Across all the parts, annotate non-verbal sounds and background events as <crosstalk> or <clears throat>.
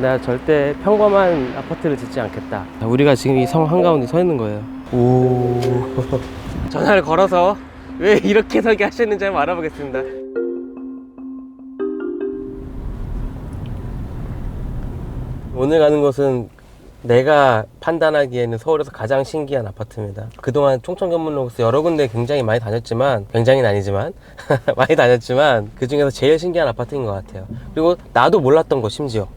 나 절대 평범한 아파트를 짓지 않겠다. 우리가 지금 이 성 한가운데 서 있는 거예요. 오. <laughs> 전화를 걸어서 왜 이렇게 설계 하셨는지 한번 알아보겠습니다. 오늘 가는 곳은 내가 판단하기에는 서울에서 가장 신기한 아파트입니다. 그동안 총천견문로에서 여러 군데 굉장히 많이 다녔지만, 굉장히는 아니지만, <laughs> 많이 다녔지만, 그 중에서 제일 신기한 아파트인 것 같아요. 그리고 나도 몰랐던 거 심지어.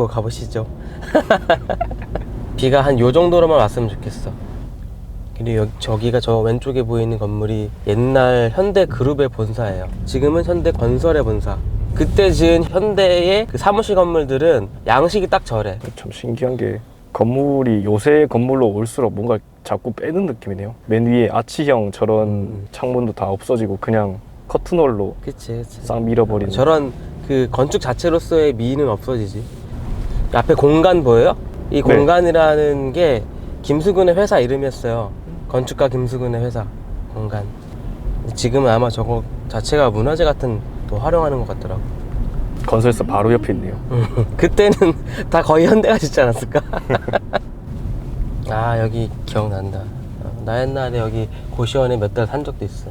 예, 보고 가보시죠. <laughs> 비가 한 요 정도로만 왔으면 좋겠어. 그리고 여기, 저기가 저 왼쪽에 보이는 건물이 옛날 현대 그룹의 본사예요. 지금은 현대 건설의 본사. 그때 지은 현대의 그 사무실 건물들은 양식이 딱 저래. 참 신기한 게 건물이 요새 건물로 올수록 뭔가 자꾸 빼는 느낌이네요. 맨 위에 아치형 저런 음. 창문도 다 없어지고 그냥 커튼홀로 그치, 그치. 싹 밀어버리는. 저런 그 건축 자체로서의 미는 없어지지. 앞에 공간 보여요? 이 네. 공간이라는 게 김수근의 회사 이름이었어요. 건축가 김수근의 회사 공간. 지금은 아마 저거 자체가 문화재 같은 또 활용하는 것 같더라고. 건설사 바로 옆에 있네요. 그때는 <laughs> 다 거의 현대가 짓지 않았을까? <laughs> 아 여기 기억난다. 어, 나 옛날에 여기 고시원에 몇 달 산 적도 있어.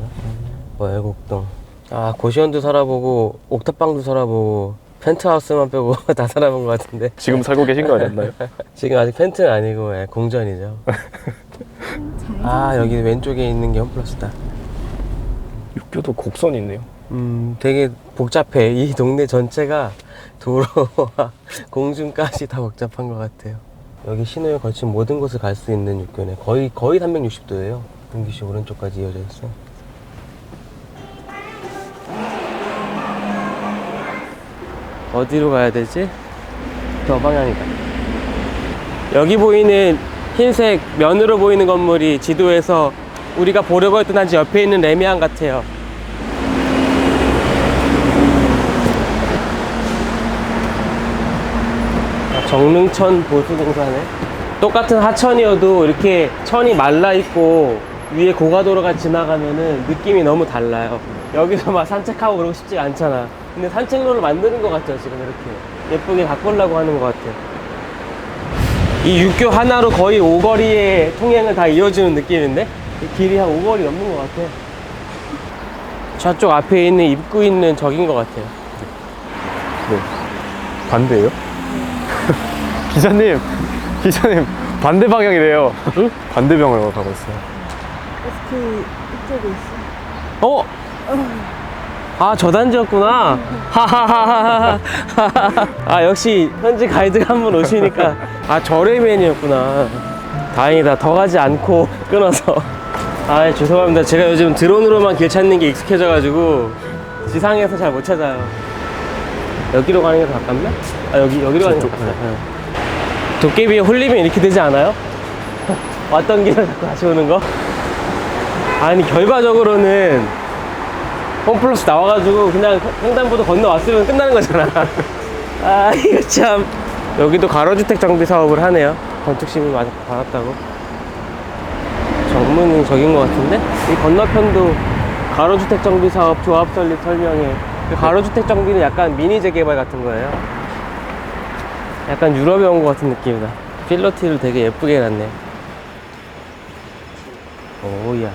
월곡동. 아 고시원도 살아보고 옥탑방도 살아보고 펜트하우스만 빼고 <laughs> 다 살아본 것 같은데 지금 살고 계신 거 아니었나요? <laughs> 지금 아직 펜트는 아니고 예, 공전이죠. 아 여기 왼쪽에 있는 게 홈플러스다. 육교도 곡선이 있네요. 음, 되게 복잡해. 이 동네 전체가 도로와 <laughs> 공중까지 다 복잡한 것 같아요. 여기 신호에 걸친 모든 곳을 갈 수 있는 육교네. 거의, 거의 360도예요. 동기시 오른쪽까지 이어져 있어. 어디로 가야 되지? 저 방향이다. 여기 보이는 흰색 면으로 보이는 건물이 지도에서 우리가 보려고 했던 한지 옆에 있는 레미안 같아요. 아, 정릉천 보수공사네. 똑같은 하천이어도 이렇게 천이 말라 있고 위에 고가도로가 지나가면은 느낌이 너무 달라요. 여기서 막 산책하고 그러고 싶지가 않잖아. 근데 산책로를 만드는 것 같죠, 지금 이렇게. 예쁘게 가꾸려고 하는 것 같아요. 이 육교 하나로 거의 오거리의 통행을 다 이어주는 느낌인데? 이 길이 한 오거리 넘는 것 같아. 저쪽 앞에 있는 입구 있는 적인 것 같아요. 네. 반대예요? <laughs> 기자님, 기자님 반대 방향이래요. 응? <laughs> 반대 방향으로 가고 있어요. SK 이쪽에 있어. 어? 아, 저 단지였구나. 하하하하하. 아, 역시 현지 가이드가 한 분 오시니까. 아, 저레맨이었구나. 다행이다. 더 가지 않고 끊어서. 아, 죄송합니다. 제가 요즘 드론으로만 길 찾는 게 익숙해져 가지고 지상에서 잘 못 찾아요. 여기로 가는 게 더 가깝나? 아, 여기, 여기로 가는 게 더 가깝다. 네. 도깨비에 홀리면 이렇게 되지 않아요? <laughs> 왔던 길을 자꾸 다시 오는 거? 아니, 결과적으로는 홈플러스 나와가지고 그냥 횡단보도 건너왔으면 끝나는 거잖아. <laughs> 아 이거 참. 여기도 가로주택 정비 사업을 하네요. 건축심이 많이 받았다고. 정문이 저긴 것 같은데? 이 건너편도 가로주택 정비 사업 조합 설립 설명회. 그 가로주택 정비는 약간 미니 재개발 같은 거예요. 약간 유럽에 온 것 같은 느낌이다. 필러티를 되게 예쁘게 해놨네. 오야.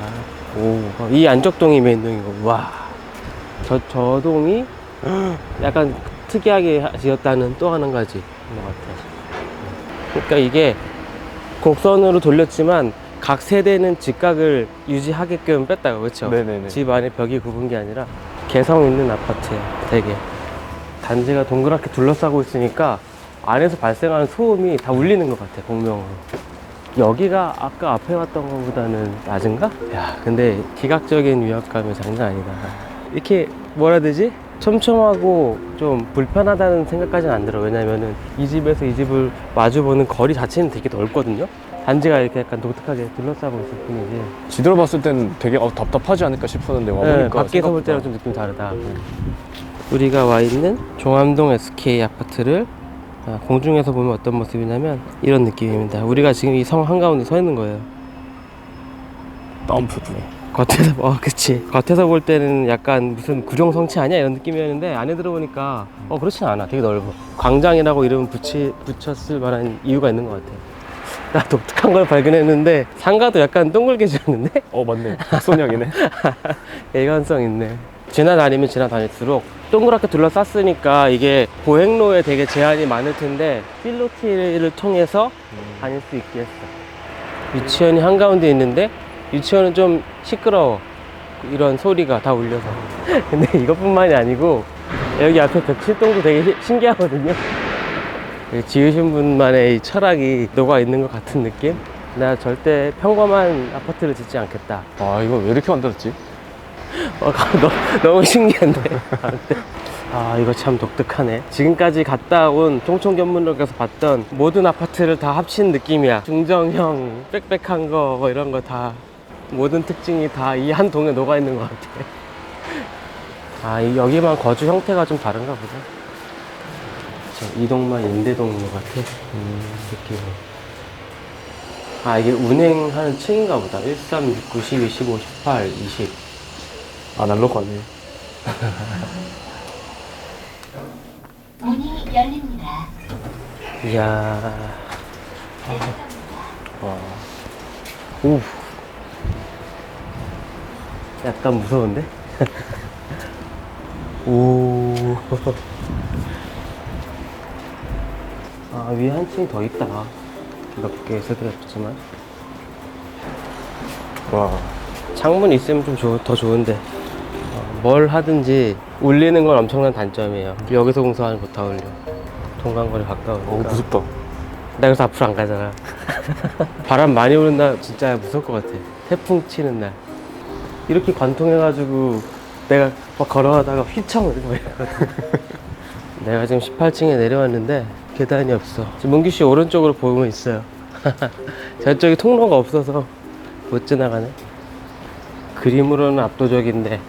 오. 이 안쪽동이 메인 동이고. 와. 저, 저 동이 약간 특이하게 지었다는 또 하나 가지 것 같아요. 그러니까 이게 곡선으로 돌렸지만 각 세대는 직각을 유지하게끔 뺐다고 그렇죠? 네네네. 집 안에 벽이 굽은 게 아니라 개성 있는 아파트예요. 되게 단지가 동그랗게 둘러싸고 있으니까 안에서 발생하는 소음이 다 울리는 것 같아 공명으로. 여기가 아까 앞에 왔던 것보다는 낮은가? 야, 근데 기각적인 위압감이 장난 아니다. 이렇게 뭐라 해야 되지? 촘촘하고 좀 불편하다는 생각까지는 안 들어. 왜냐면은 이 집에서 이 집을 마주보는 거리 자체는 되게 넓거든요. 단지가 이렇게 약간 독특하게 둘러싸고 있을 뿐이지. 지도로 봤을 때는 되게 어, 답답하지 않을까 싶었는데 네, 와보니까 밖에서 볼 때랑 좀 느낌이 다르다. 우리가 와 있는 종암동 SK 아파트를 아, 공중에서 보면 어떤 모습이냐면 이런 느낌입니다. 우리가 지금 이 성 한가운데 서 있는 거예요. 덤프도 겉에서 어 그치. 겉에서 볼 때는 약간 무슨 구룡성치 아니야? 이런 느낌이었는데 안에 들어보니까 어 그렇진 않아. 되게 넓어. 광장이라고 이름 붙이, 붙였을 만한 이유가 있는 것 같아. <laughs> 나 독특한 걸 발견했는데 상가도 약간 동글게 지었는데? 어 맞네. 박선영이네. <laughs> 일관성 있네. 지나다니면 지나다닐수록 동그랗게 둘러쌌으니까 이게 보행로에 되게 제한이 많을 텐데 필로티를 통해서 다닐 수 있게 했어. 유치원이 한가운데 있는데 유치원은 좀 시끄러워 이런 소리가 다 울려서 <laughs> 근데 이것뿐만이 아니고 여기 앞에 벽실동도 되게 시- 신기하거든요 지으신 분만의 이 철학이 녹아 있는 것 같은 느낌? 나 절대 평범한 아파트를 짓지 않겠다 아 이거 왜 이렇게 만들었지? 어, 너, 너무 신기한데. 아, 이거 참 독특하네. 지금까지 갔다 온 총총견문록에서 봤던 모든 아파트를 다 합친 느낌이야. 중정형, 빽빽한 거, 뭐 이런 거 다, 모든 특징이 다 이 한 동에 녹아 있는 것 같아. 아, 이- 여기만 거주 형태가 좀 다른가 보다. 저 이동만 임대동인 것 같아. 음, 느낌은. 아, 이게 운행하는 층인가 보다. 13, 90, 25, 18, 20. 아 날로그하네. 문이 열립니다. 이야. 와. 오. 약간 무서운데? <laughs> 오. <laughs> 아, 위에 한층 더 있다. 몇개 세드렸지만. 와. 창문 있으면 좀 좋- 더 좋은데. 어, 뭘 하든지 울리는 건 엄청난 단점이에요. 여기서 공사하는 거 다 울려. 동강거리 가까우니까. 어 무섭다. 나 그래서 앞으로 안 가잖아. <laughs> 바람 많이 오는 날 진짜 무서울 것 같아. 태풍 치는 날. 이렇게 관통해가지고 내가 막 걸어가다가 휘청 이러고 이러거든. 내가 지금 18층에 내려왔는데 계단이 없어. 지금 문규 씨 오른쪽으로 보면 있어요. <laughs> 저쪽에 통로가 없어서 못 지나가네. 그림으로는 압도적인데.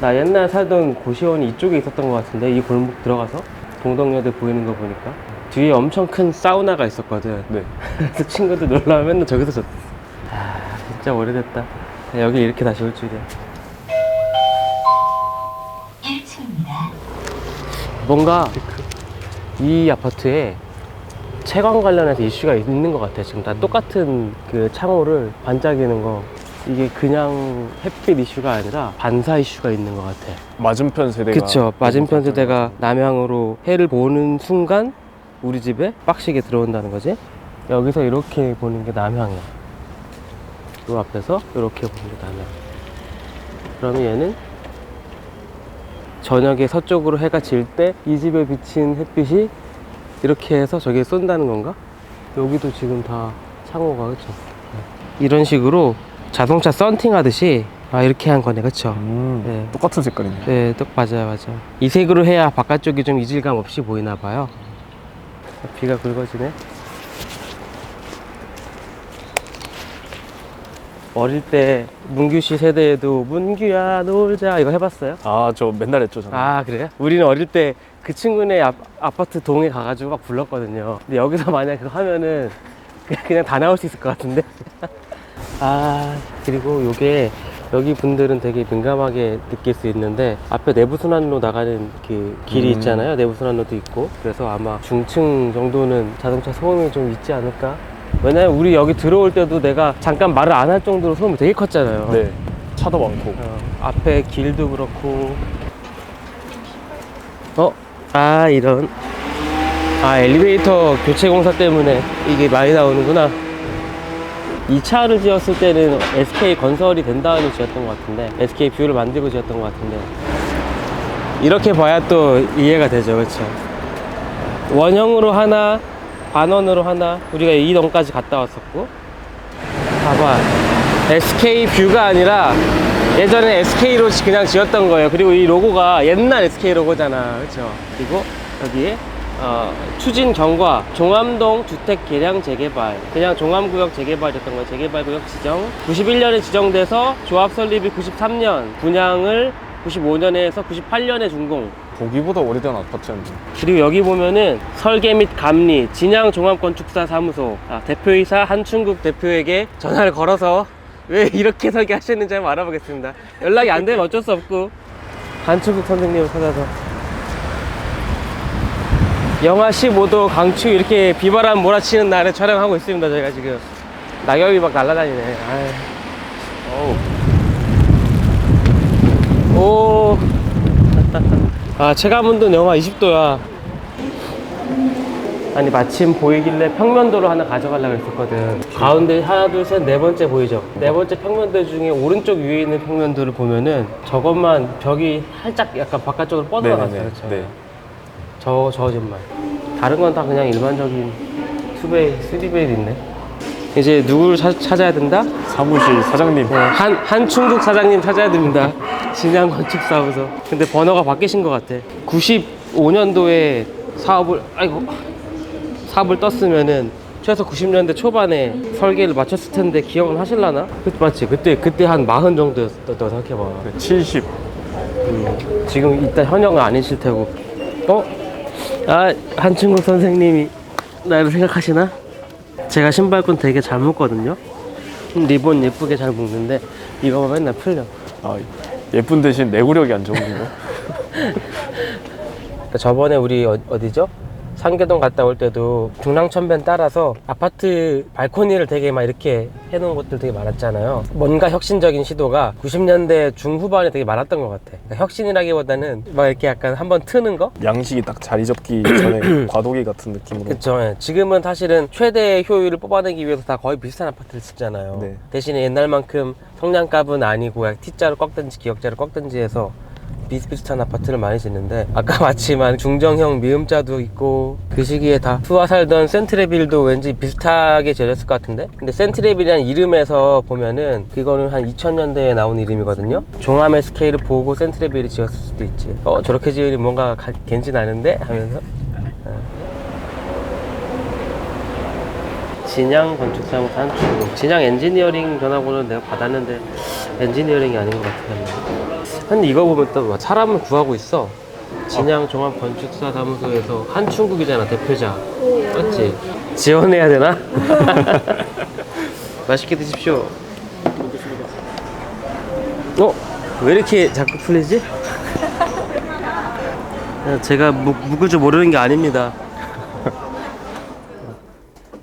나 옛날 살던 고시원이 이쪽에 있었던 것 같은데 이 골목 들어가서 동덕여대 보이는 거 보니까 뒤에 엄청 큰 사우나가 있었거든. 네. 그래서 친구들 놀러 오면 맨날 저기서 잤어. 아 진짜 오래됐다. 여기 이렇게 다시 올 줄이야. 1층입니다. 뭔가 이 아파트에 채광 관련해서 이슈가 있는 것 같아. 지금 다 똑같은 그 창호를 반짝이는 거. 이게 그냥 햇빛 이슈가 아니라 반사 이슈가 있는 것 같아. 맞은편 세대가. 그쵸. 맞은편 세대가 남향으로 해를 보는 순간 우리 집에 빡시게 들어온다는 거지. 여기서 이렇게 보는 게 남향이야. 요 앞에서 이렇게 보는 게 남향. 그러면 얘는 저녁에 서쪽으로 해가 질 때 이 집에 비친 햇빛이 이렇게 해서 저기에 쏜다는 건가? 여기도 지금 다 창호가 그쵸? 네. 이런 식으로 자동차 썬팅 하듯이 아 이렇게 한 거네 그쵸? 음. 네. 똑같은 색깔이네. 네, 똑 맞아요, 맞아요. 이 색으로 해야 바깥쪽이 좀 이질감 없이 보이나 봐요. 비가 굵어지네. 어릴 때 문규 씨 세대에도 문규야 놀자 이거 해봤어요? 아 저 맨날 했죠 저는. 아 그래요? 우리는 어릴 때 그 친구네 아, 아파트 동에 가가지고 막 불렀거든요. 근데 여기서 만약 그거 하면은 그냥, 그냥 다 나올 수 있을 것 같은데. <laughs> 아 그리고 요게 여기 분들은 되게 민감하게 느낄 수 있는데 앞에 내부순환로 나가는 그 길이 음. 있잖아요. 내부순환로도 있고 그래서 아마 중층 정도는 자동차 소음이 좀 있지 않을까? 왜냐면 우리 여기 들어올 때도 내가 잠깐 말을 안 할 정도로 소음이 되게 컸잖아요. 네. 차도 많고. 어, 앞에 길도 그렇고 어? 아 이런 아 엘리베이터 교체 공사 때문에 이게 많이 나오는구나 이 차를 지었을 때는 SK 건설이 된 다음에 지었던 것 같은데 SK 뷰를 만들고 지었던 것 같은데 이렇게 봐야 또 이해가 되죠 그렇죠 원형으로 하나 반원으로 하나 우리가 이 동까지 갔다 왔었고 봐봐 SK 뷰가 아니라 예전에 SK로 그냥 지었던 거예요. 그리고 이 로고가 옛날 SK 로고잖아. 그렇죠? 그리고 여기에 어, 추진 경과 종암동 주택 개량 재개발 그냥 종암구역 재개발이었던 거예요. 재개발구역 지정 91년에 지정돼서 조합 설립이 93년 분양을 95년에 해서 98년에 준공 보기보다 오래된 아파트였는데. 그리고 여기 보면은 설계 및 감리 진양 종합건축사 사무소 아, 대표이사 한충국 대표에게 전화를 걸어서 왜 이렇게 설계하셨는지 한번 알아보겠습니다. 연락이 안 되면 어쩔 수 없고 한충국 선생님을 찾아서 영하 15도 강추 이렇게 비바람 몰아치는 날에 촬영하고 있습니다. 저희가 지금 낙엽이 막 날아다니네. 오. 아, 체감온도는 영하 20도야. 아니, 마침 보이길래 평면도로 하나 가져가려고 했었거든. 가운데 하나, 둘, 셋, 네 번째 보이죠? 네 번째 평면도 중에 오른쪽 위에 있는 평면도를 보면은 저것만 벽이 살짝 약간 바깥쪽으로 뻗어나갔어요. 네네네. 그렇죠? 네. 저, 저 집만. 다른 건 다 그냥 일반적인 투베이, 쓰리베이 있네. 이제 누구를 찾, 찾아야 된다? 사무실 사장님. 네, 한, 한충국 사장님 찾아야 됩니다. <laughs> 진양 건축사무소. 근데 번호가 바뀌신 것 같아. 95년도에 사업을, 아이고, 사업을 떴으면은 최소 90년대 초반에 설계를 마쳤을 텐데 기억은 하실라나? 그, 맞지? 그때, 그때 한 40 정도였다고 생각해봐. 70. 음, 지금 일단 현역은 아니실 테고. 어? 아, 한충국 선생님이 나를 생각하시나? 제가 신발끈 되게 잘 묶거든요. 리본 예쁘게 잘 묶는데 이거 맨날 풀려. 아, 예쁜 대신 내구력이 안 좋은 거. <laughs> 저번에 우리 어, 어디죠? 상계동 갔다 올 때도 중랑천변 따라서 아파트 발코니를 되게 막 이렇게 해놓은 곳들 되게 많았잖아요. 뭔가 혁신적인 시도가 90년대 중후반에 되게 많았던 것 같아. 그러니까 혁신이라기보다는 막 이렇게 약간 한번 트는 거? 양식이 딱 자리 잡기 <clears throat> 전에 <clears throat> 과도기 같은 느낌으로. 그쵸. 예. 지금은 사실은 최대 효율을 뽑아내기 위해서 다 거의 비슷한 아파트를 짓잖아요. 네. 대신에 옛날만큼 성냥갑은 아니고 약 T자로 꺾든지 기역자로 꺾든지 해서 비슷비슷한 아파트를 많이 짓는데 아까 마치만 중정형 미음자도 있고 그 시기에 다 수아 살던 센트레빌도 왠지 비슷하게 지어졌을 것 같은데? 근데 센트레빌이라는 이름에서 보면은 그거는 한 2000년대에 나온 이름이거든요. 종암의 스케일을 보고 센트레빌이 지었을 수도 있지. 어 저렇게 지으니 뭔가 가- 겐지 나는데? 하면서? 진양 건축사무소 한충국 진양 엔지니어링 전화번호는 내가 받았는데 엔지니어링이 아닌 것 같은데 근데 이거 보면 또 막 사람을 구하고 있어 진양 종합 건축사 사무소에서 한충국이잖아 대표자 맞지? 지원해야 되나? <laughs> 맛있게 드십시오 어? 왜 이렇게 자꾸 풀리지? 제가 묵, 묵을 줄 모르는 게 아닙니다 <laughs>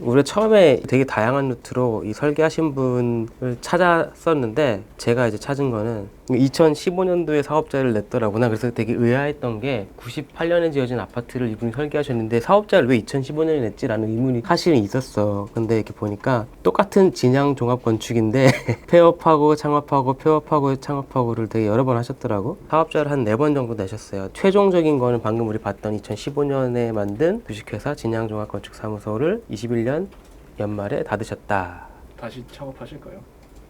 우리 처음에 되게 다양한 루트로 이 설계하신 분을 찾았었는데 제가 이제 찾은 거는 2015년도에 사업자를 냈더라고 나. 그래서 되게 의아했던 게 98년에 지어진 아파트를 이분이 설계하셨는데 사업자를 왜 2015년에 냈지라는 의문이 사실은 있었어. 근데 이렇게 보니까 똑같은 진양 종합 건축인데 <laughs> 폐업하고 창업하고 폐업하고 창업하고를 되게 여러 번 하셨더라고. 사업자를 한 네 번 정도 내셨어요. 최종적인 거는 방금 우리 봤던 2015년에 만든 주식회사 진양 종합 건축 사무소를 21년 연말에 닫으셨다. 다시 창업하실까요?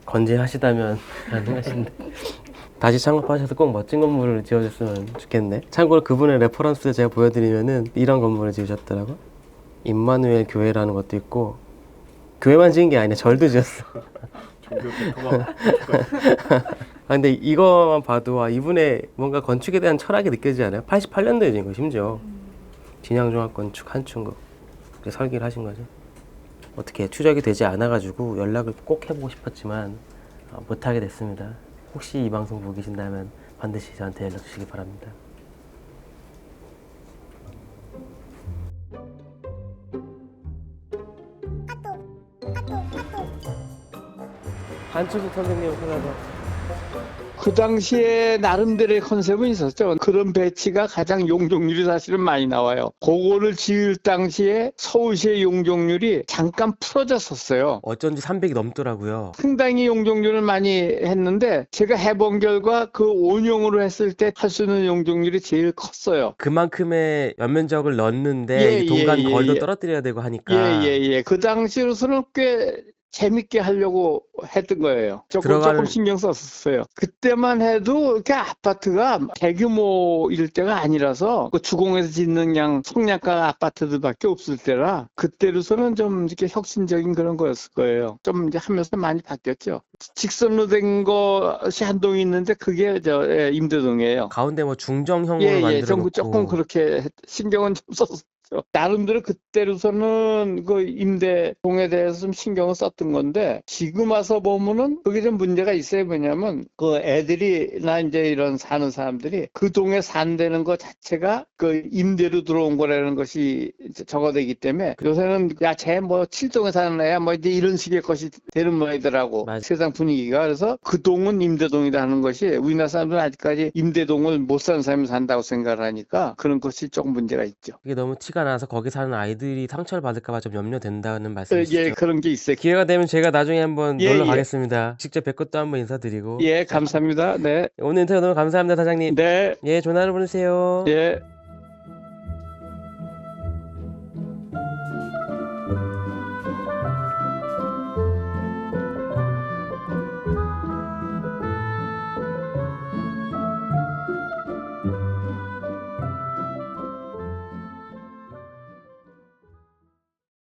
건재하시다면 <laughs> 가능하신데 다시 창업하셔서 꼭 멋진 건물을 지어줬으면 좋겠네. 참고로 그분의 레퍼런스 제가 보여드리면은 이런 건물을 지으셨더라고. 임마누엘 교회라는 것도 있고 교회만 지은 게 아니라 절도 지었어. <laughs> 아 근데 이거만 봐도 아, 이분의 뭔가 건축에 대한 철학이 느껴지지 않아요? 88년도에 지은 거 심지어. 진양종합건축 그렇게 설계를 하신 거죠. 어떻게 추적이 되지 않아가지고 연락을 꼭 해보고 싶었지만 어, 못하게 됐습니다. 혹시 이 방송 보고 계신다면 반드시 저한테 연락 주시기 바랍니다. 한충국 선생님 찾아서 그 당시에 나름대로의 컨셉은 있었죠. 그런 배치가 가장 용적률이 사실은 많이 나와요. 그거를 지을 당시에 서울시의 용적률이 잠깐 풀어졌었어요. 어쩐지 300이 넘더라고요. 상당히 용적률을 많이 했는데 제가 해본 결과 그 온용으로 했을 때 할 수 있는 용적률이 제일 컸어요. 그만큼의 연면적을 넣었는데 예, 이 동간 예, 예, 거리도 예. 떨어뜨려야 되고 하니까 예, 예, 예. 그 당시로서는 꽤 재밌게 하려고 했던 거예요. 조금 들어갈- 조금 신경 썼었어요. 그때만 해도 이렇게 아파트가 대규모일 때가 아니라서 그 주공에서 짓는 그냥 성냥가 아파트들밖에 없을 때라 그때로서는 좀 이렇게 혁신적인 그런 거였을 거예요. 좀 이제 하면서 많이 바뀌었죠. 직선로 된 것이 한 동이 있는데 그게 저 예, 임대동이에요. 가운데 뭐 중정형으로 예, 만들어 예, 전부 놓고 조금 그렇게 했- 신경은 좀 썼 었죠. 나름대로 그때로서는 그 임대동에 대해서 좀 신경을 썼던 건데 지금 와서 보면은 그게 좀 문제가 있어요. 뭐냐면 그 애들이나 이제 이런 사는 사람들이 그 동에 산다는 것 자체가 그 임대로 들어온 거라는 것이 적어되기 때문에 요새는 야 쟤뭐 칠동에 사는 애야 뭐 이제 이런 식의 것이 되는 모양이더라고 맞아. 세상 분위기가 그래서 그 동은 임대동이다 하는 것이 우리나라 사람들은 아직까지 임대동을 못 사는 사람이 산다고 생각을 하니까 그런 것이 조금 문제가 있죠. 그게 너무 티가 나서 거기 사는 아이들이 상처를 받을까 봐 좀 염려된다는 어, 말씀이시죠? 예, 그런 게 있어요. 기회가 되면 제가 나중에 한번 예, 놀러 예. 가겠습니다. 직접 뵙고 또 한번 인사드리고 예, 감사합니다. 네. 오늘 인터뷰 너무 감사합니다, 사장님. 네. 예, 좋은 하루 보내세요. 예.